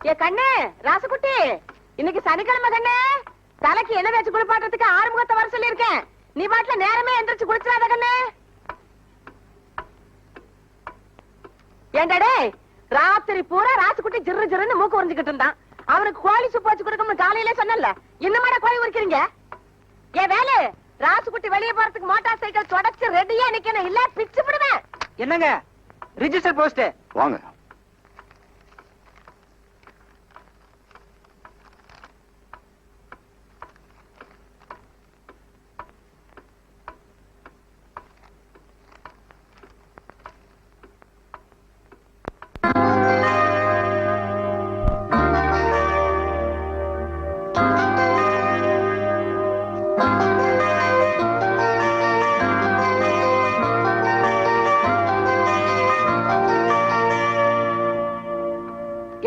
ஏ கண்ணு ராசகுட்டி இன்னைக்கு சனிக்கிழமை கண்ணு. தலைக்கு என்ன வச்சு குளிப்பாட்டுறதுக்கு ஆறுமுகத்தை வர சொல்லியிருக்கேன். நீ பாட்டுல நேரமே எந்திரிச்சு குளிச்சிடாத கண்ணு. ஏண்டா டேய் ராத்திரி பூரா ராசுக்குட்டி ஜிரு ஜிருன்னு மூக்கு உறிஞ்சுக்கிட்டு இருந்தான். அவனுக்கு கோழி சுப்பு வச்சு கொடுக்கணும்னு காலையிலே சொன்னல இன்னுமாடா கோழி உரிக்கிறீங்க? ஏ வேலு ராசுக்குட்டி வெளியே போறதுக்கு மோட்டார் சைக்கிள் தொடச்சு ரெடியா நிக்கணும். இல்ல பிச்சு விடுவேன் என்னங்க? ரிஜிஸ்டர் போஸ்ட் வாங்க.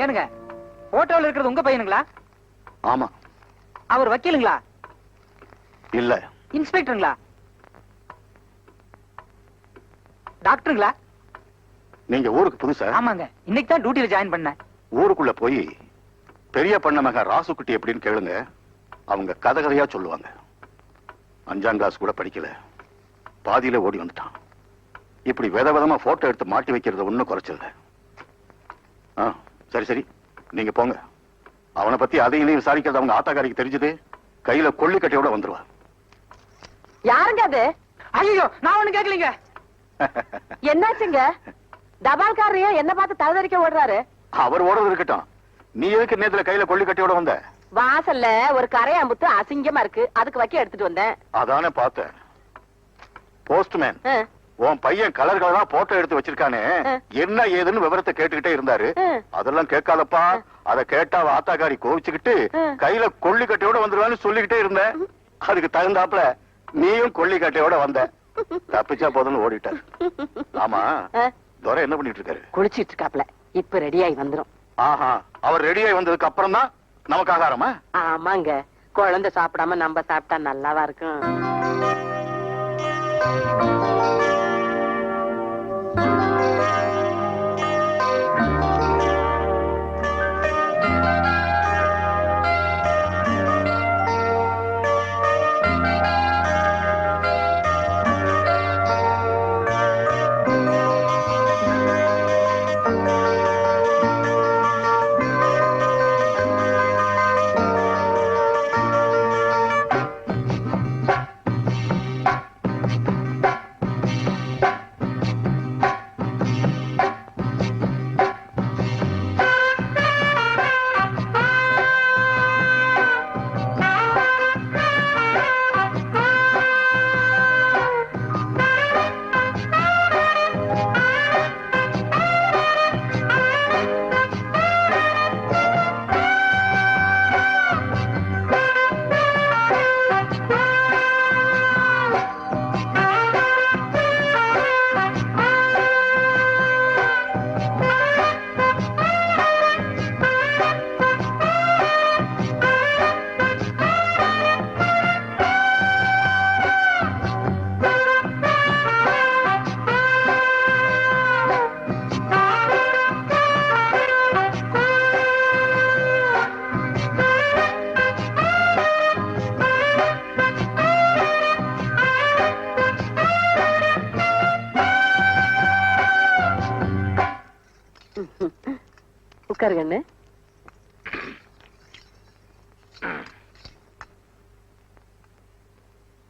ஏனுங்க போட்டோல இருக்கிறது உங்க பையனுங்களா? ஆமா. அவர் வக்கீலுங்களா? இல்ல. இன்ஸ்பெக்டருங்களா? டாக்டருங்களா? நீங்க ஊருக்கு புதுசா? ஆமாங்க இன்னைக்கு தான் டியூட்டில ஜாயின் பண்ணேன். ஊருக்குள்ள போய் பெரிய பண்ண மக ராசுக்குட்டி எப்படின்னு கேளுங்க அவங்க கதை கதையா சொல்லுவாங்க. அஞ்சாம் கிளாஸ் கூட படிக்கல. பாதியில ஓடி வந்துட்டான். இப்படி வித விதமா போட்டோ எடுத்து மாட்டி வைக்கிறது ஒண்ணும் குறைச்சல ஆ சரி சரி. நீங்க போங்க. அவனை பத்தி அதையும் இதையும் விசாரிக்கிறது அவங்க ஆத்தாக்காரிக்கு தெரிஞ்சது. கையில கொள்ளிக்கட்டையோட வந்துருவா. யாருங்க அது? ஐயோ நான் ஒண்ணு கேட்கலீங்க. என்னாச்சுங்க? தபால்காரரையும் என்ன பார்த்து தகுதறிக்க ஓடுறாரு. அவர் ஓடுறது இருக்கட்டும். நீ எதுக்கு நேத்துல கையில கொள்ளிக்கட்டையோட வந்த? வாசல்ல ஒரு கரையாம்புத்து அசிங்கமா இருக்கு. அதுக்கு வைக்க எடுத்துட்டு வந்தேன். அதானே பார்த்தேன். போஸ்ட்மேன் உன் பையன் கலர் கலரா போட்டோ எடுத்து வச்சிருக்கானே. என்ன ஏதுன்னு விவரத்தை கேட்டுக்கிட்டே இருந்தாரு. அதெல்லாம் கேட்காதப்பா. அத கேட்டா அவ ஆத்தாக்காரி கோவிச்சுக்கிட்டு. கையில கொள்ளிக்கட்டையோட வந்துருவான்னு சொல்லிக்கிட்டே இருந்தேன். அதுக்கு தகுந்தாப்புல நீயும் கொள்ளிக்கட்டையோட வந்த. தப்பிச்சா போதும்னு ஓடிட்டார் ஆமா. துரை என்ன பண்ணிட்டு இருக்காரு? குளிச்சிட்டு இருக்காப்ல இப்ப ரெடியாகி வந்துரும். ஆஹா. அவர் ரெடியாகி வந்ததுக்கு அப்புறம் தான் நமக்கு ஆகாரமா? ஆமாங்க. குழந்தை சாப்பிடாம நம்ம சாப்பிட்டா நல்லாவா இருக்கும்?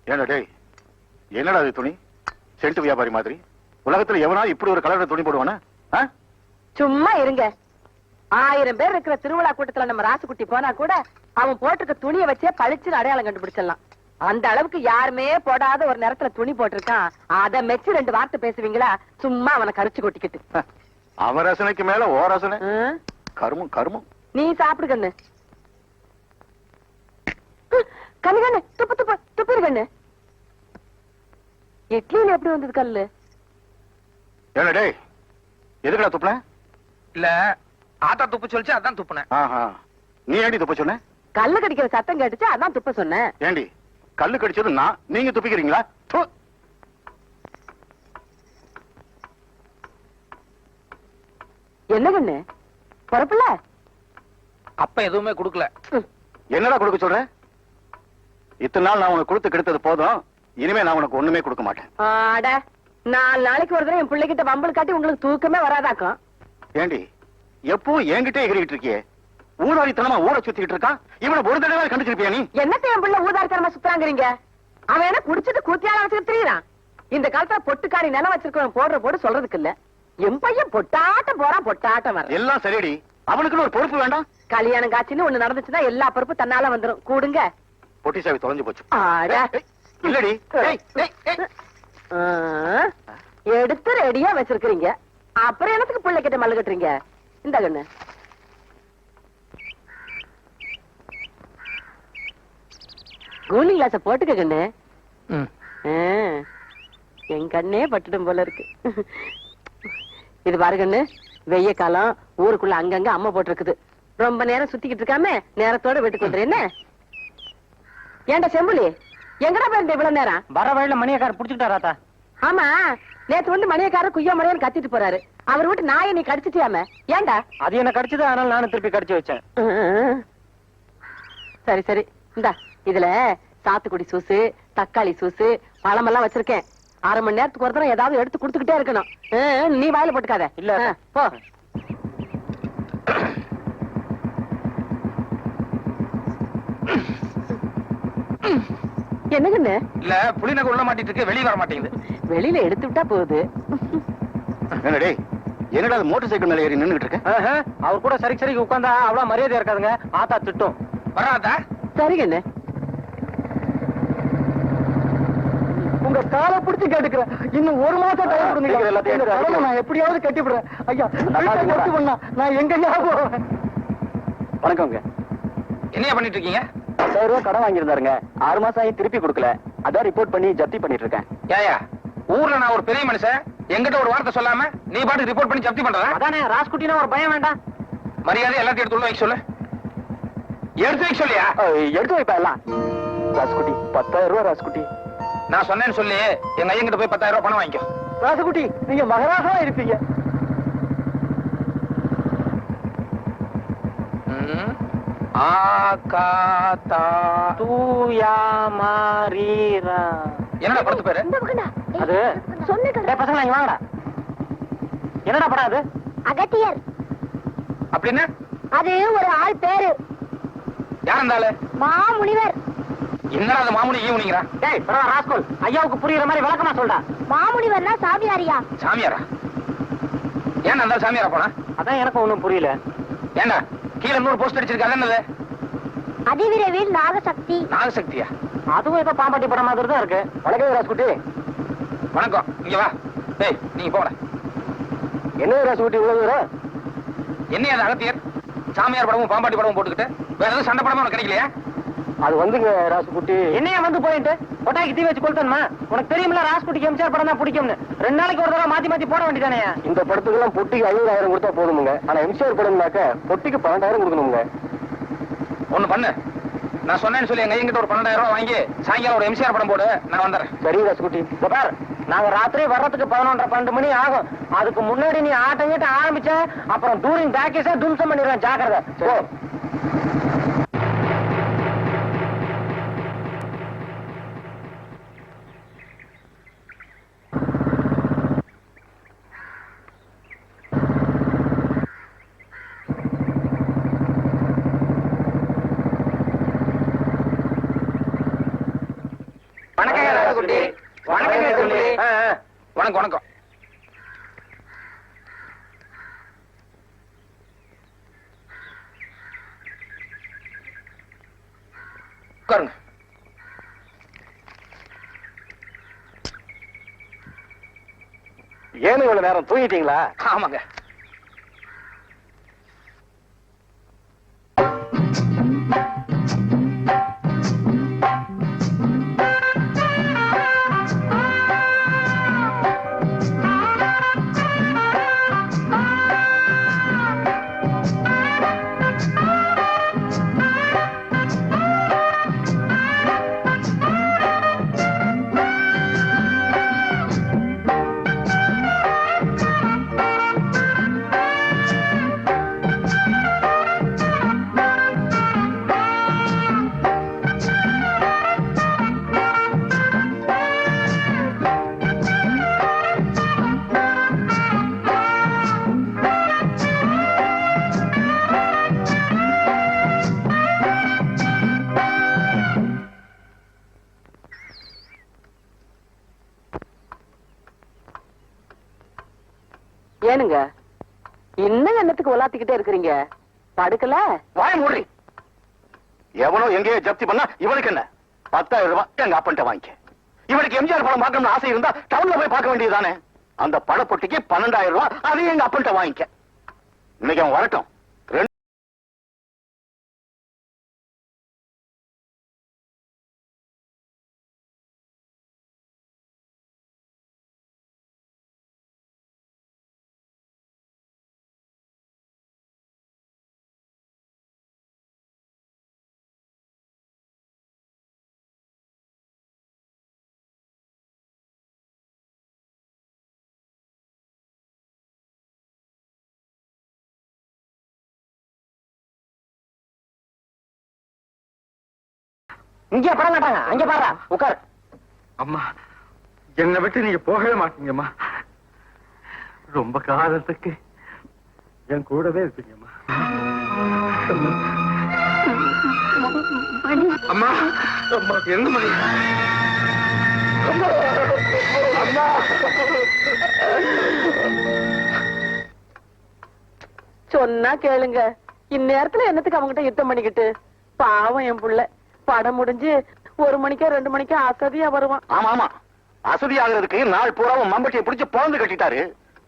ஏன்டா டேய் என்னடா அது துணி? சென்ட் வியாபாரி மாதிரி. உலகத்துல எவனா இப்படி ஒரு கலர்ல துணி போடுவானா? சும்மா இருங்க. ஆயிரம் பேர் இருக்கிற திருவிழா கூட்டத்துல நம்ம ராசுக்குட்டி போனா கூட அவன் போட்டிருக்க துணியை வச்சே பளிச்சுன்னு அடையாளம் கண்டுபிடிச்சிடலாம். அந்த அளவுக்கு யாருமே போடாத ஒரு நேரத்துல துணி போட்டிருக்கான். அத மெச்சு ரெண்டு வார்த்தை பேசுவீங்களா? சும்மா அவனை கரிச்சு கொட்டிக்கிட்டு. அவன் ரசனைக்கு மேல ஓ ரசனை? கருமம் கருமம். நீ சாப்பிடு கண்ணு. கண்ணு கண்ணு துப்பு துப்பு துப்பிரு கண்ணு. இட்லியில எப்படி வந்தது கல்லு? ஏன்டா டேய் எதுக்குடா துப்புன? இல்ல ஆத்தா துப்பு சொல்லிச்சு அதான் துப்புனேன் ஆஹா நீ ஏண்டி துப்ப சொன்ன? கல்லு கடிக்கிற சத்தம் கேட்டுச்சு அதான் துப்ப சொன்னேன் ஏண்டி கல்லு கடிச்சது நான் நீங்க துப்பிக்கிறீங்களா? ப்பு. என்ன கண்ணு? பொறப்புல? அப்ப எதுவுமே கொடுக்கல. என்னடா கொடுக்க சொல்ற? இத்தனை நாள் நான் உனக்கு கொடுத்து கெடுத்தது போதும். இனிமே நான் உனக்கு ஒண்ணுமே கொடுக்க மாட்டேன். ஆட நாலு நாளைக்கு ஒரு தடவை என் பிள்ளைகிட்ட வம்பல் காட்டி உங்களுக்கு தூக்கமே வராதாக்கும். ஏண்டி எப்பவும் என்கிட்ட எகிரிட்டு இருக்கியே? ஊதாரித்தனமா ஊரை சுத்திட்டு இருக்கான்? இவனை ஒரு தடவை கண்டுச்சிருப்பியா நீ? என்னத்த என் பிள்ளை ஊதாரித்தனமா சுத்தாங்கிறீங்க அவன் என்ன குடிச்சிட்டு கூத்தியால வச்சுட்டு திரியிறான். இந்த காலத்துல பொட்டுக்காரி நிலம் வச்சிருக்கவன் போடுற போடு சொல்றதுக்கு இல்ல. என் பையன் பொட்டாட்டம் போறான் பொட்டாட்டம் வர எல்லாம் சரிடி. அவனுக்குன்னு ஒரு பொறுப்பு வேண்டாம். கல்யாணம் காட்சின்னு ஒண்ணு நடந்துச்சுன்னா எல்லா பொறுப்பு தன்னால வந்துரும். கூடுங்க. பொட்டி சாவி தொலைஞ்சு போச்சு. இல்லடி. எடுத்து ரெடியா வச்சிருக்கீங்க அப்புறம் என்னத்துக்கு பிள்ளை கிட்ட மல்லு கட்டுறீங்க? இந்த கண்ணு. கூலிங் கிளாஸ போட்டுக்க கண்ணு. என் கண்ணே பட்டுடும் போல இருக்கு. இது பாரு கண்ணு வெய்ய காலம் ஊருக்குள்ள அங்கங்க அம்மா போட்டிருக்குது. ரொம்ப நேரம் சுத்திக்கிட்டு இருக்காம நேரத்தோட வீட்டுக்கு வந்துரு என்ன? ஏன்டா செம்புலி? எங்கடா போயிருந்த இவ்வளவு நேரம்? வர வழியில மணியக்கார புடிச்சுக்கிட்டாராத்தா ஆமா. நேத்து வந்து மணியக்காரர் குய்யோ மணியன்னு கத்திட்டு போறாரு. அவர் வீட்டு நாயை நீ கடிச்சிட்டியாம? ஏன்டா? அது என்ன கடிச்சது அதனால நானும் திருப்பி கடிச்சு வச்சேன். சரி சரி. இந்தா இதுல சாத்துக்குடி சூசு தக்காளி சூசு பழமெல்லாம் வச்சிருக்கேன். அரை மணி நேரத்துக்கு ஒரு தடவை ஏதாவது எடுத்து கொடுத்துக்கிட்டே இருக்கணும். நீ வாயில போட்டுக்காத. இல்ல. ஆ, போ என்னங்கண்ணு? இல்ல புளிநகை உள்ள மாட்டிட்டு இருக்கு வெளிய வர மாட்டேங்குது. வெளியில எடுத்து விட்டா போகுது. என்னடா டேய் என்னடா மோட்டார் சைக்கிள் மேல ஏறி நின்னுகிட்டு இருக்க? அவர் கூட சரி சரிக்கு உட்காந்தா அவ்வளவு மரியாதை இருக்காதுங்க. ஆத்தா திட்டும். வராதா சரி கண்ணு உங்க காலை பிடிச்சு கேட்டுக்கிறேன் இன்னும் ஒரு மாசம் டைம் கொடுங்க. எல்லாத்தையும் நான் எப்படியாவது ஐயா கட்டி பண்ணா நான் எங்க ஞாபகம் வணக்கங்க என்னையா பண்ணிட்டு இருக்கீங்க? பத்தாயிரம் ரூபாய் கடன் வாங்கியிருந்தாருங்க. ஆறு மாசம் ஆகி திருப்பி கொடுக்கல. அதான் ரிப்போர்ட் பண்ணி ஜப்தி பண்ணிட்டு இருக்கேன் ஏயா ஊர்ல நான் ஒரு பெரிய மனுஷன். என்கிட்ட ஒரு வார்த்தை சொல்லாம நீ பாட்டுக்கு ரிப்போர்ட் பண்ணி ஜப்தி பண்றதா? அதானே ராஸ்குட்டினா ஒரு பயம் வேண்டாம். மரியாதை எல்லாத்தையும் எடுத்து உள்ள வைக்க சொல்லு. எடுத்து வைக்க சொல்லியா? எடுத்து வைப்பா எல்லாம். ராஸ்குட்டி பத்தாயிரம் ரூபாய் ராஸ்குட்டி. நான் சொன்னேன்னு சொல்லி எங்க ஐயன் கிட்ட போய் பத்தாயிரம் ரூபாய் பணம் வாங்கிக்கோ. ராசுகுட்டி நீங்க மகராசா இருப்பீங்க. ம். ஆ கா தா தூயா மாரீரா என்னடா படத்து பேரு அது டேய் பசங்களா இங்க வாங்கடா. என்னடா படம் அது? அகத்தியர் அப்படின்னு அது ஒரு ஆள் பேரு. யார் அந்த ஆளு? மாமுனிவர். என்னடா அந்த மாமுனி ஈவுனிங்கிறா டேய் பரவா ராஸ்கோல் ஐயாவுக்கு புரியுற மாதிரி விளக்கமா சொல்டா. மாமுனிவர்னா சாமியாரியா? சாமியாரா? ஏன் அந்த சாமியாரா போனா? அதான் எனக்கு ஒண்ணும் புரியல. ஏண்டா கீழே நூறு போஸ்ட் அடிச்சிருக்கு அது என்னது? அதிவிரைவில் நாகசக்தி. நாகசக்தியா? அதுவும் ஏதோ பாம்பாட்டி படம் மாதிரி தான் இருக்கு. வணக்கம் ராஸ்குட்டி வணக்கம். இங்க வா. டேய் நீங்க போட என்ன ராசுகுட்டி இவ்வளவு தூரம்? என்ன அகத்தியர்? சாமியார் படமும் பாம்பாட்டி படமும் போட்டுக்கிட்டு. வேற எதுவும் சண்டை படமும் உனக்கு கிடைக்கலையா? அது வந்துங்க ராசுகுட்டி என்னையா வந்து போயிட்டு? கொட்டாய்க்கு தீ வச்சு கொளுத்தணுமா? உனக்கு தெரியுமில்ல ராசுகுட்டிக்கு எம்ஜிஆர் படம் தான் பிடிக்கும்னு. ரெண்டு நாளைக்கு ஒரு தடவை மாத்தி மாத்தி போட வேண்டியதானே இந்த படத்துக்கெல்லாம் பொட்டிக்கு ஐநூறாயிரம் கொடுத்தா போதுமுங்க. ஆனா எம்சிஆர் படம்னாக்க பொட்டிக்கு பன்னெண்டாயிரம் கொடுக்கணுங்க ஒண்ணு பண்ணு. நான் சொன்னேன்னு சொல்லி எங்க ஐயன் ஒரு பன்னெண்டாயிரம் ரூபாய் வாங்கி சாயங்காலம் ஒரு எம்சிஆர் படம் போடு நான் வந்துடுறேன் சரி ராசுகுட்டி பார் நாங்க ராத்திரி வர்றதுக்கு பதினொன்றரை பன்னெண்டு மணி ஆகும். அதுக்கு முன்னாடி நீ ஆட்டம் கிட்ட ஆரம்பிச்ச அப்புறம் டூரிங் பேக்கேஜா தும்சம் பண்ணிடுவேன். ஜாக்கிரதை. வணக்கம் வணக்கம். உட்காருங்க. ஏன் இவ்வளவு நேரம் தூங்கிட்டீங்களா? ஆமாங்க. என்னத்துக்கு இருக்கிறீங்க. படுக்கல? வாய மூடி. எவனோ எங்கேயோ ஜப்தி பண்ணா இவனுக்கு என்ன? பத்தாயிரம் ரூபாய் எங்க அப்பன்ட்ட வாங்கிக்க. இவனுக்கு எம்ஜிஆர் படம் பார்க்கணும்னு ஆசை இருந்தா டவுன்ல போய் பார்க்க வேண்டியதுதானே அந்த படப்பொட்டிக்கு பன்னெண்டாயிரம் ரூபாய் அதையும் எங்க அப்பன்ட்ட வாங்கிக்க. இன்னைக்கு அவன் வரட்டும். இங்கே பட மாட்டாங்க அங்க பாரு உட்கார். அம்மா என்னை விட்டு நீங்க போகவே மாட்டீங்கம்மா. ரொம்ப காலத்துக்கு என் கூடவே இருப்பீங்கம்மா அம்மா அம்மா என்ன மணி? சொன்னா கேளுங்க. இந்நேரத்துல என்னத்துக்கு அவங்கிட்ட யுத்தம் பண்ணிக்கிட்டு? பாவம் என் புள்ள. படம் முடிஞ்சு ஒரு மணிக்கோ ரெண்டு மணிக்கோ அசதியா வருவான். ஆமா ஆமா. அசதி ஆகுறதுக்கு நாள் பூரா அவன் மம்பட்டியை பிடிச்சு பிறந்து கட்டிட்டாரு.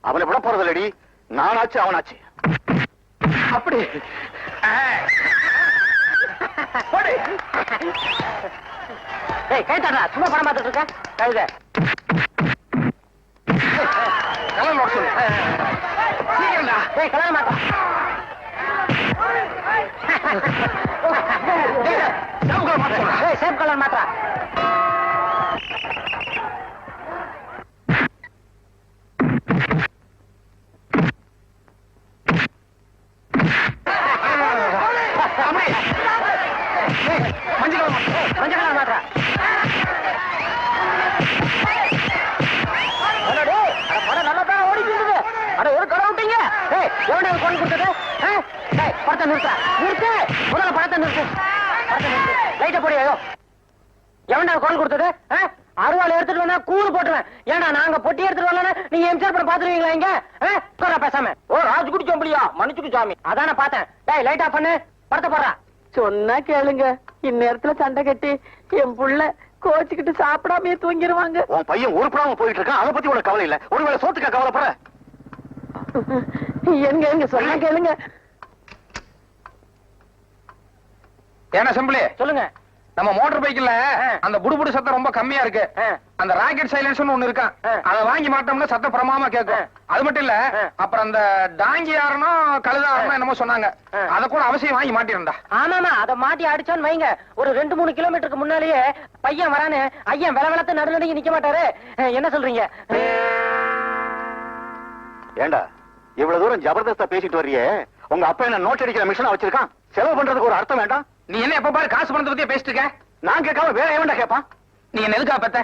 அவனை விட போறது இல்லடி நானாச்சு அவனாச்சு. அப்படி. ஏய் கைத்தாடா சும்மா படம் பார்த்துட்டு இருக்க? கழுத கலர் நோட் சொல்லு. சீக்கிரம்டா. ஏய் கல்யாணம் மாட்டா சேம் கலர் மாத்த சொல்றேன். கலர் மாட்டா கொடுத்தது? அருவாள் எடுத்துட்டு வந்தா கூறு போட்டுருவேன். ஏன்டா நாங்க பொட்டி எடுத்துட்டு வரலன்னா நீங்க எம்ஜிஆர் படம் பாத்துருவீங்களா இங்க? உட்கார்றா பேசாம. ஓ ராஜ்குடி சொம்பளியா? மன்னிச்சுக்கு சாமி. அதானே பார்த்தேன். டேய் லைட் ஆஃப் பண்ணு. படத்தை போடுறா. சொன்னா கேளுங்க. இந்நேரத்துல சண்டை கட்டி என் புள்ள கோச்சுக்கிட்டு சாப்பிடாமயே தூங்கிடுவாங்க உன் பையன் உருப்படாம போயிட்டு இருக்கான் அதை பத்தி உனக்கு கவலை இல்ல. ஒருவேளை சோத்துக்கா கவலைப்பட எங்க எங்க? சொன்னா கேளுங்க. ஏன்னா செம்பிளி சொல்லுங்க. நம்ம மோட்டார் பைக்ல. அந்த புடுபுடு சத்தம் ரொம்ப கம்மியா இருக்கு. அந்த ராக்கெட் சைலன்ஸ் ஒண்ணு இருக்கான். அத வாங்கி மாட்டோம்னா சத்தம் பிரமாமா கேட்கும். அது மட்டும் இல்ல. அப்புறம் அந்த டாங்கி யாரனும் கழுதாரனும் என்னமோ சொன்னாங்க. அத கூட அவசியம் வாங்கி மாட்டிருந்தா. ஆமாமா அத மாட்டி அடிச்சோன்னு வைங்க. ஒரு ரெண்டு மூணு கிலோமீட்டருக்கு முன்னாலேயே பையன் வரானு ஐயன் வில விளத்து நடு நடுங்கி நிக்க மாட்டாரு. என்ன சொல்றீங்க? ஏண்டா இவ்வளவு தூரம் ஜபர்தஸ்தா பேசிட்டு வர்றியே. உங்க அப்பா என்ன நோட் அடிக்கிற மிஷினா வச்சிருக்கான்? செலவு பண்றதுக்கு ஒரு அர்த்தம் வேண்டாம்? நீ என்ன எப்ப பாரு காசு பணத்தை பத்தியே பேசிட்டு இருக்க? நான் கேட்காம வேற எவன்டா கேட்பான் நீ என்ன எதுக்கா பெத்த?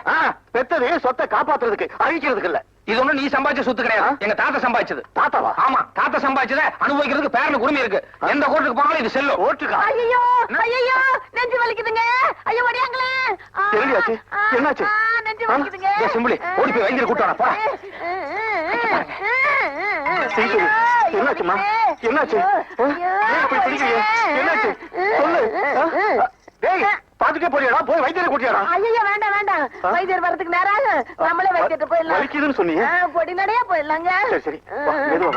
பெத்தது சொத்தை காப்பாத்துறதுக்கு அழிக்கிறதுக்கு இல்ல. இது ஒண்ணும் நீ சம்பாதிச்ச சொத்து கிடையாது எங்க தாத்தா சம்பாதிச்சது தாத்தாவா ஆமா தாத்தா சம்பாதிச்சத அனுபவிக்கிறதுக்கு பேரனுக்கு உரிமை இருக்கு எந்த கோர்ட்டுக்கு போனாலும் இது செல்லும் ஓட்டுக்கா ஐயோ ஐயோ நெஞ்சு வலிக்குதுங்க ஐயோ வடியாங்களே என்னடியாச்சு? என்னாச்சு? நெஞ்சு? வலிக்குதுங்க டேய் சிம்புலி, ஓடி போய் வைத்தியரை கூட்டு வாடா, போடா. சீக்கிரம். என்னாச்சும்மா? என்னாச்சு? என்னாச்சு? சொல்லு. டேய், பாத்துட்டே போறியாடா போய் வைத்தியரை கூட்டியாடா ஐயோ வேண்டாம் வேண்டாம்? வைத்தியர் வரதுக்கு நேரம் ஆகும். நம்மளே வைத்தியர்கிட்ட போயிடலாம் வலிக்குதுன்னு சொன்னீங்க பொடி நடையா போயிடலாங்க சரி சரி மெதுவா.